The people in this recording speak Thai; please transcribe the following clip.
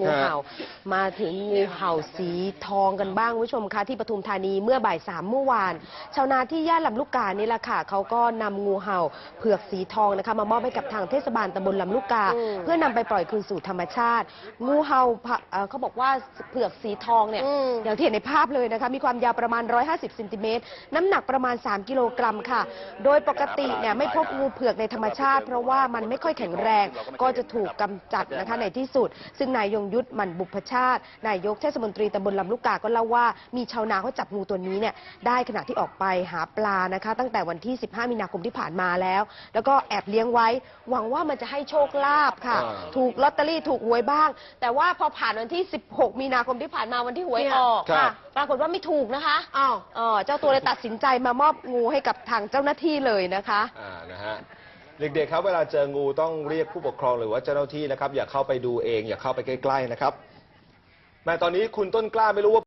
งูเห่ามาถึงงูเห่าสีทองกันบ้างคุณผู้ชมคะที่ปทุมธานีเมื่อบ่ายสามเมื่อวาน ชาวนาที่ย่านลำลูกกานี่แหละค่ะเขาก็นำงูเห่าเผือกสีทองนะคะมามอบให้กับทางเทศบาลตำบลลำลูกกาอืมเพื่อนำไปปล่อยคืนสู่ธรรมชาติ งูเห่าพะเอ่อเขาบอกว่าเผือกสีทองเนี่ยอืมอย่างที่เห็นในภาพเลยนะคะมีความยาวประมาณ 150เซนติเมตรน้ำหนักประมาณ 3 กิโลกรัมค่ะ โดยปกติเนี่ยไม่พบงูเผือกในธรรมชาติ เพราะว่ามันไม่ค่อยแข็งแรงก็จะถูกกำจัดนะคะในที่สุด ซึ่งนายยงยุทธมันบุพชาติ นายกเทศมนตรีตำบลลำลูกกาก็เล่าว่ามีชาวนาเขาจับงูตัวนี้เนี่ยได้ขณะที่ออกไปหาปลานะคะ ตั้งแต่วันที่ 15 มีนาคมที่ผ่านมาแล้ว แล้วก็แอบเลี้ยงไว้ หวังว่ามันจะให้โชคลาภค่ะอ่าถูกลอตเตอรี่ถูกหวยบ้าง แต่ว่าพอผ่านวันที่ 16 มีนาคมที่ผ่านมาวันที่หวยออกครับปรากฏว่าไม่ถูกนะคะอ้าวเออเจ้าตัวเลยตัดสินใจมามอบงูให้กับทางเจ้าหน้าที่เลยนะคะอ่านะฮะ เด็กๆครับเวลาเจองูต้องเรียกผู้ปกครองหรือว่าเจ้าหน้าที่นะครับ อย่าเข้าไปดูเอง อย่าเข้าไปใกล้ๆนะครับแม่ตอนนี้คุณต้นกล้าไม่รู้ว่า